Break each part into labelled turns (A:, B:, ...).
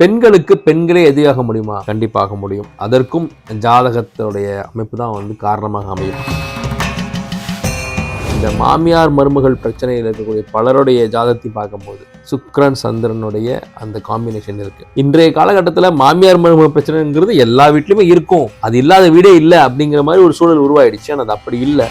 A: பெண்களுக்கு பெண்களே எதிராக முடியுமா? கண்டிப்பாக முடியும். அதற்கும் ஜாதகத்துடைய அமைப்பு தான் வந்து காரணமாக அமையும். இந்த மாமியார் மருமகள் பிரச்சனையில் இருக்கக்கூடிய பலருடைய ஜாதகத்தை பார்க்கும்போது சுக்ரன் சந்திரனுடைய அந்த காம்பினேஷன் இருக்கு. இன்றைய காலகட்டத்தில் மாமியார் மருமகள் பிரச்சனைங்கிறது எல்லா வீட்லையுமே இருக்கும். அது இல்லாத வீடே இல்லை அப்படிங்கிற மாதிரி ஒரு சூழல் உருவாயிடுச்சு. ஆனால் அது அப்படி இல்லை.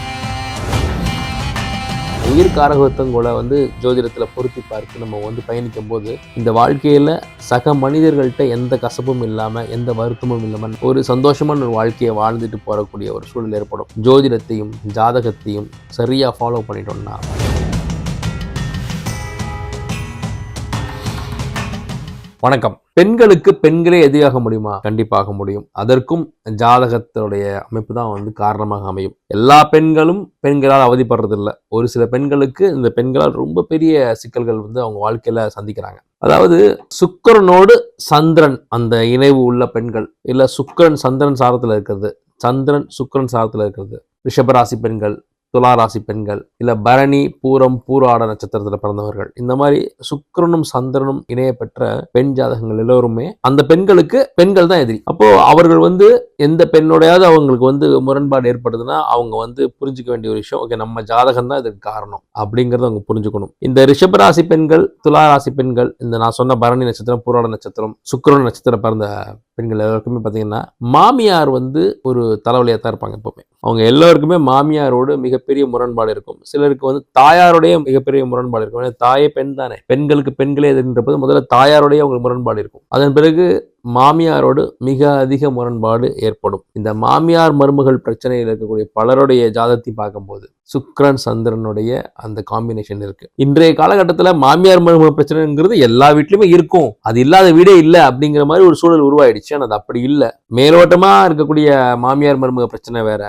A: உயிர் காரகத்துவங்களை வந்து ஜோதிடத்தில் பொருத்தி பார்த்து நம்ம வந்து பயணிக்கும் போது இந்த வாழ்க்கையில் சக மனிதர்கள்ட்ட எந்த கசப்பும் இல்லாமல் எந்த வருத்தமும் இல்லாமல் ஒரு சந்தோஷமான ஒரு வாழ்க்கையை வாழ்ந்துட்டு போகக்கூடிய ஒரு சூழல் ஏற்படும். ஜோதிடத்தையும் ஜாதகத்தையும் சரியாக ஃபாலோ பண்ணிட்டோம்னா வணக்கம். பெண்களுக்கு பெண்களே எதிராக முடியுமா? கண்டிப்பாக முடியும். அதற்கும் ஜாதகத்தினுடைய அமைப்பு தான் வந்து காரணமாக அமையும். எல்லா பெண்களும் பெண்களால் அவதிப்படுறதில்ல. ஒரு சில பெண்களுக்கு இந்த பெண்களால் ரொம்ப பெரிய சிக்கல்கள் வந்து அவங்க வாழ்க்கையில சந்திக்கிறாங்க. அதாவது சுக்கரனோடு சந்திரன் அந்த இணைவு உள்ள பெண்கள் இல்ல சுக்கரன் சந்திரன் சாரத்துல இருக்கிறது சந்திரன் சுக்கரன் சாரத்துல இருக்கிறது ரிஷபராசி பெண்கள் துலா ராசி பெண்கள் இல்லை பரணி பூரம் பூராட நட்சத்திரத்தில் பிறந்தவர்கள் இந்த மாதிரி சுக்கரனும் சந்திரனும் இணைய பெற்ற பெண் ஜாதகங்கள் எல்லோருமே அந்த பெண்களுக்கு பெண்கள் தான் எதிரி. அப்போ அவர்கள் வந்து எந்த பெண்ணோடையாவது அவங்களுக்கு வந்து முரண்பாடு ஏற்படுதுன்னா அவங்க வந்து புரிஞ்சுக்க வேண்டிய ஒரு விஷயம் ஓகே நம்ம ஜாதகம் தான் இதுக்கு காரணம் அப்படிங்கிறத அவங்க புரிஞ்சுக்கணும். இந்த ரிஷபராசி பெண்கள் துலா ராசி பெண்கள் இந்த நான் சொன்ன பரணி நட்சத்திரம் பூராட நட்சத்திரம் சுக்கரன் நட்சத்திரம் பிறந்த பெண்கள் எல்லாருக்குமே பார்த்தீங்கன்னா மாமியார் வந்து ஒரு தலைவலியாக தான் இருப்பாங்க எப்பவுமே. அவங்க எல்லோருக்குமே மாமியாரோடு மிகப்பெரிய முரண்பாடு இருக்கும். சிலருக்கு வந்து தாயாருடைய மிகப்பெரிய முரண்பாடு இருக்கும். ஏன்னா தாயே பெண் தானே. பெண்களுக்கு பெண்களே போது முதல்ல தாயாரோடைய அவங்களுக்கு முரண்பாடு இருக்கும். அதன் பிறகு மாமியாரோடு மிக அதிக முரண்பாடு ஏற்படும். இந்த மாமியார் மருமகள் பிரச்சனையில் இருக்கக்கூடிய பலருடைய ஜாதத்தை பார்க்கும்போது சுக்ரன் சந்திரனுடைய அந்த காம்பினேஷன் இருக்கு. இன்றைய காலகட்டத்தில் மாமியார் மருமகள் பிரச்சனைங்கிறது எல்லா வீட்லையுமே இருக்கும். அது இல்லாத வீடே இல்லை அப்படிங்கிற மாதிரி ஒரு சூழல் உருவாயிடுச்சு. ஆனால் அது அப்படி இல்லை. மேலோட்டமாக இருக்கக்கூடிய மாமியார் மருமக பிரச்சனை வேற.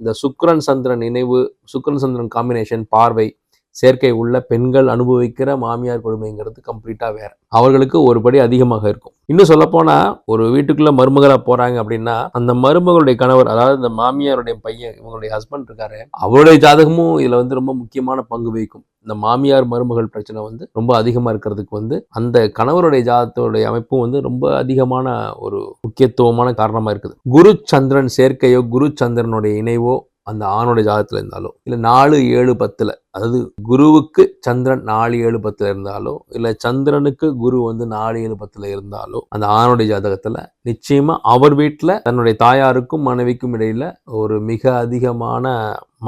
A: இந்த சுக்ரன் சந்திரன் நினைவு சுக்ரன் சந்திரன் காம்பினேஷன் பார்வை சேர்க்கை உள்ள பெண்கள் அனுபவிக்கிற மாமியார் கொடுமைங்கிறது கம்ப்ளீட்டாக வேறு. அவர்களுக்கு ஒரு படி அதிகமாக இருக்கும். இன்னும் சொல்லப்போனால் ஒரு வீட்டுக்குள்ளே மருமகளாக போகிறாங்க அப்படின்னா அந்த மருமகளுடைய கணவர் அதாவது இந்த மாமியாருடைய பையன் இவங்களுடைய ஹஸ்பண்ட் இருக்காரு அவருடைய ஜாதகமும் இதில் வந்து ரொம்ப முக்கியமான பங்கு வகிக்கும். இந்த மாமியார் மருமகள் பிரச்சனை வந்து ரொம்ப அதிகமாக இருக்கிறதுக்கு வந்து அந்த கணவருடைய ஜாதகத்தோடைய அமைப்பும் வந்து ரொம்ப அதிகமான ஒரு முக்கியத்துவமான காரணமாக இருக்குது. குரு சந்திரன் சேர்க்கையோ குரு சந்திரனுடைய இணைவோ அந்த ஆணுடைய ஜாதகத்தில் இருந்தாலோ இல்லை நாலு ஏழு பத்தில் அதாவது குருவுக்கு சந்திரன் நாலு ஏழு பத்தில் இருந்தாலோ இல்லை சந்திரனுக்கு குரு வந்து நாலு ஏழு பத்தில் இருந்தாலோ அந்த ஆணுடைய ஜாதகத்தில் நிச்சயமாக அவர் வீட்டில் தன்னுடைய தாயாருக்கும் மனைவிக்கும் இடையில் ஒரு மிக அதிகமான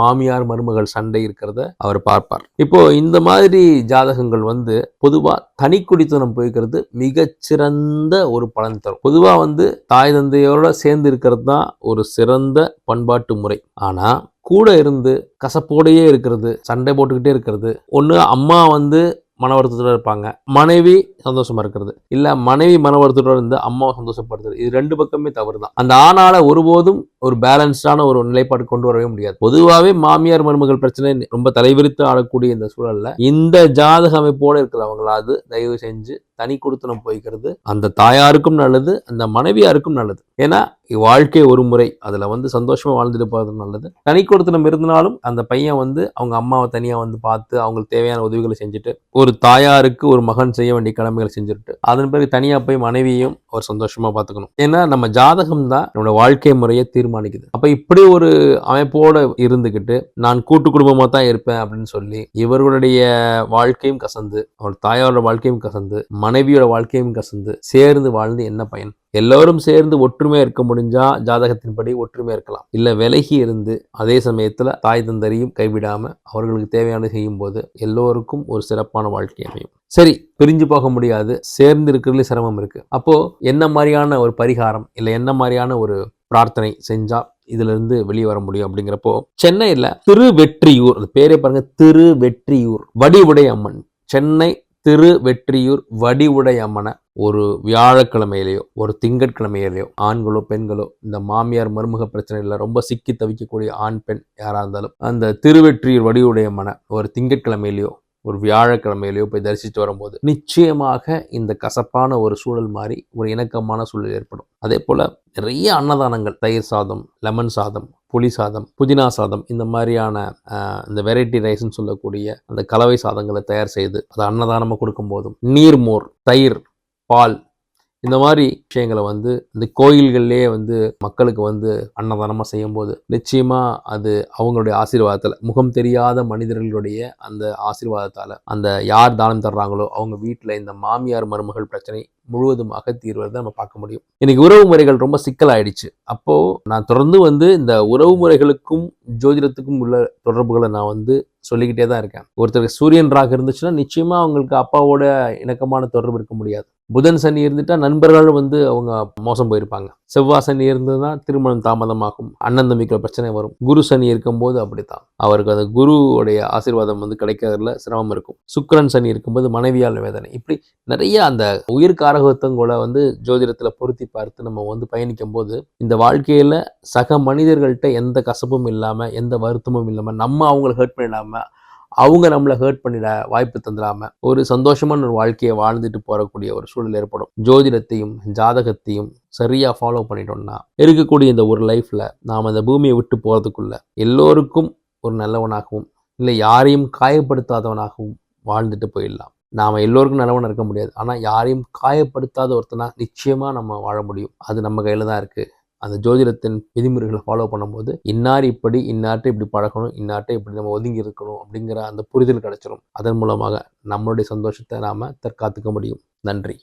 A: மாமியார் மருமகள் சண்டை இருக்கிறத அவர் பார்ப்பார். இப்போ இந்த மாதிரி ஜாதகங்கள் வந்து பொதுவா தனி குடித்தனம் போய்க்கிறது மிகச்சிறந்த ஒரு பலன் தரும். பொதுவா வந்து தாய் தந்தையோட சேர்ந்து இருக்கிறது தான் ஒரு சிறந்த பண்பாட்டு முறை. ஆனா கூட இருந்து கசப்போடையே இருக்கிறது சண்டை போட்டுக்கிட்டே இருக்கிறது. ஒன்று அம்மா வந்து மனவருத்தத்தோட இருப்பாங்க. மனைவி சந்தோஷமா இருக்கிறது. இல்லை மனைவி மன வருத்தத்தோட இருந்து அம்மாவை சந்தோஷப்படுத்துறது. இது ரெண்டு பக்கமே தவறு தான் அந்த ஆணால ஒருபோதும் ஒரு பேலன்ஸ்டான ஒரு நிலைப்பாடு கொண்டு வரவே முடியாது. பொதுவாகவே மாமியார் மருமகள் பிரச்சனை ரொம்ப தலைவிரித்து ஆடக்கூடிய இந்த சூழல்ல இந்த ஜாதக அமைப்போடு இருக்கிறவங்களாவது தயவு செஞ்சு தனி கொடுத்தனம் போய்க்கிறது. அந்த தாயாருக்கும் நல்லது அந்த மனைவியாருக்கும் நல்லது. ஏன்னா வாழ்க்கை ஒரு முறை அதில் வந்து சந்தோஷமாக வாழ்ந்துட்டு போகிறது நல்லது. தனி கொடுத்தனம் இருந்தாலும் அந்த பையன் வந்து அவங்க அம்மாவை தனியாக வந்து பார்த்து அவங்களுக்கு தேவையான உதவிகளை செஞ்சுட்டு ஒரு தாயாருக்கு ஒரு மகன் செய்ய வேண்டிய கடமைகளை செஞ்சுட்டு அதன் பிறகு தனியாக போய் மனைவியும் ஒரு சந்தோஷமாக பார்த்துக்கணும். ஏன்னா நம்ம ஜாதகம் தான் நம்மளோட வாழ்க்கை முறையை தீர்மானிக்குது. அப்ப இப்படி ஒரு அமைப்போட இருந்துகிட்டு நான் கூட்டு குடும்பமா தான் இருப்பேன் அப்படின்னு சொல்லி இவர்களுடைய வாழ்க்கையும் கசந்து அவர் தாயாரோட வாழ்க்கையும் கசந்து மனைவியோட வாழ்க்கையும் கசந்து சேர்ந்து வாழ்ந்து என்ன பயன்? எல்லோரும் சேர்ந்து ஒற்றுமையாக இருக்க முடிஞ்சா ஜாதகத்தின்படி ஒற்றுமையா இருக்கலாம். இல்லை விலகி இருந்து அதே சமயத்தில் தாய் தந்தரையும் கைவிடாமல் அவர்களுக்கு தேவையானது செய்யும் போது எல்லோருக்கும் ஒரு சிறப்பான வாழ்க்கை அமையும். சரி பிரிஞ்சு போக முடியாது. சேர்ந்து இருக்கிறதுல சிரமம் இருக்கு. அப்போது என்ன மாதிரியான ஒரு பரிகாரம் இல்லை என்ன மாதிரியான ஒரு பிரார்த்தனை செஞ்சால் இதிலிருந்து வெளியே வர முடியும் அப்படிங்கிறப்போ சென்னையில் திருவெற்றியூர் அந்த பேரே பாருங்க திருவெற்றியூர் வடிவுடை அம்மன் சென்னை திருவெற்றியூர் வடிவுடை அம்மனை ஒரு வியாழக்கிழமையிலேயோ ஒரு திங்கட்கிழமையிலேயோ ஆண்களோ பெண்களோ இந்த மாமியார் மருமக பிரச்சனையில் ரொம்ப சிக்கி தவிக்கக்கூடிய ஆண் பெண் யாராக இருந்தாலும் அந்த திருவெற்றியூர் வடிவுடைய மன ஒரு திங்கட்கிழமையிலேயோ ஒரு வியாழக்கிழமையிலையோ போய் தரிசித்து வரும்போது நிச்சயமாக இந்த கசப்பான ஒரு சூழல் மாறி ஒரு இணக்கமான சூழல் ஏற்படும். அதே போல் நிறைய அன்னதானங்கள் தயிர் சாதம் லெமன் சாதம் புளி சாதம் புதினா சாதம் இந்த மாதிரியான இந்த வெரைட்டி ரைஸ்ன்னு சொல்லக்கூடிய அந்த கலவை சாதங்களை தயார் செய்து அதை அன்னதானமாக கொடுக்கும்போதும் நீர்மோர் தயிர் பால் இந்த மாதிரி விஷயங்களை வந்து இந்த கோயில்கள்லேயே வந்து மக்களுக்கு வந்து அன்னதானமாக செய்யும்போது நிச்சயமாக அது அவங்களுடைய ஆசீர்வாதத்தில் முகம் தெரியாத மனிதர்களுடைய அந்த ஆசீர்வாதத்தால் அந்த யார் தானம் தர்றாங்களோ அவங்க வீட்டில் இந்த மாமியார் மருமகள் பிரச்சனை முழுவதுமாக தீர்வதை நம்ம பார்க்க முடியும். இன்னைக்கு உறவு முறைகள் ரொம்ப சிக்கலாயிடுச்சு. அப்போ நான் தொடர்ந்து வந்து இந்த உறவு முறைகளுக்கும் ஜோதிடத்துக்கும் உள்ள தொடர்புகளை நான் வந்து சொல்லிக்கிட்டே தான் இருக்கேன். ஒருத்தருக்கு சூரியன் ராக இருந்துச்சுன்னா நிச்சயமா அவங்களுக்கு அப்பாவோட இணக்கமான தொடர்பு இருக்க முடியாது. புதன் சனி இருந்துட்டால் நண்பர்கள் வந்து அவங்க மோசம் போயிருப்பாங்க. செவ்வாய் சனி இருந்ததுன்னா திருமணம் தாமதமாகும். அண்ணன் தம்பிக்கிற பிரச்சனை வரும். குரு சனி இருக்கும்போது அப்படித்தான். அவருக்கு அந்த குருவுடைய ஆசீர்வாதம் வந்து கிடைக்கிறதுல சிரமம் இருக்கும். சுக்கரன் சனி இருக்கும்போது மனைவியால் வேதனை. இப்படி நிறைய அந்த உயிர் காரகத்துவங்களை வந்து ஜோதிடத்தில் பொருத்தி பார்த்து நம்ம வந்து பயணிக்கும் போது இந்த வாழ்க்கையில் சக மனிதர்கள்ட்ட எந்த கசப்பும் இல்லாமல் எந்த வருத்தமும் இல்லாமல் நம்ம அவங்களை ஹர்ட் பண்ணிடாமல் அவங்க நம்மளை ஹர்ட் பண்ணிட வாய்ப்பு தந்துடாம ஒரு சந்தோஷமான ஒரு வாழ்க்கையை வாழ்ந்துட்டு போகக்கூடிய ஒரு சூழல் ஏற்படும். ஜோதிடத்தையும் ஜாதகத்தையும் சரியாக ஃபாலோ பண்ணிட்டோம்னா இருக்கக்கூடிய இந்த ஒரு லைஃப்பில் நாம் அந்த பூமியை விட்டு போகிறதுக்குள்ளே எல்லோருக்கும் ஒரு நல்லவனாகவும் இல்லை யாரையும் காயப்படுத்தாதவனாகவும் வாழ்ந்துட்டு போயிடலாம். நாம் எல்லோருக்கும் நல்லவன் இருக்க முடியாது. ஆனால் யாரையும் காயப்படுத்தாத ஒருத்தனா நிச்சயமாக நம்ம வாழ முடியும். அது நம்ம கையில் தான் இருக்குது அந்த ஜோதிடத்தின் விதிமுறைகளை ஃபாலோ பண்ணும்போது இன்னார் இப்படி இன்னார்ட்ட இப்படி பழகணும் இன்னார்ட்ட இப்படி நம்ம ஒதுங்கி இருக்கணும் அப்படிங்கிற அந்த புரிதல் கிடைச்சிடும் அதன் மூலமாக நம்மளுடைய சந்தோஷத்தை நாம் தற்காத்துக்க முடியும். நன்றி.